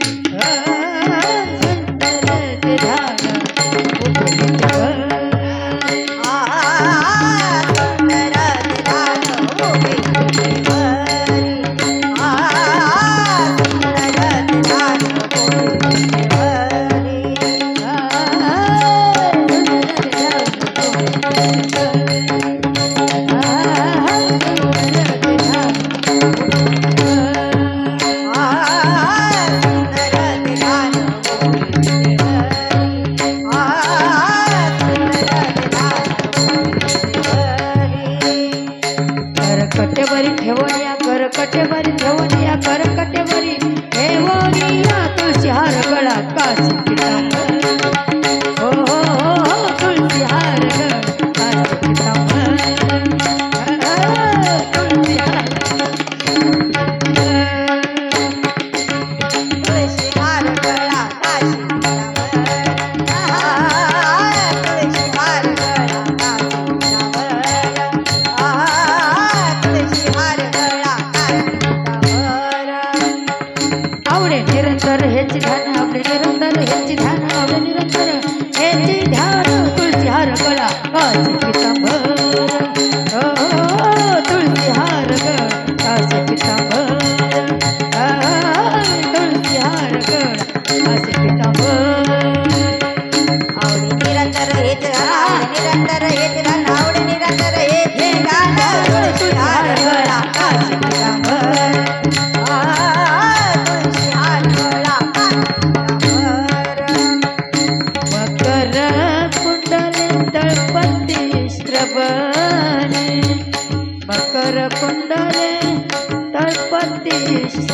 thank you करकटेवरी ठेवून या करकटेवरी ठेवून या करकटेवरी. ठेवून पुढे निरंतर हेच ध्यान आपले निरंतर हेच ध्यान आपले निरंतर हेच ध्यान तुळशी हार कळा कास तुळशी हार तुळशी हार निरंतर हेच निरंतर हेच ध्यान आवडे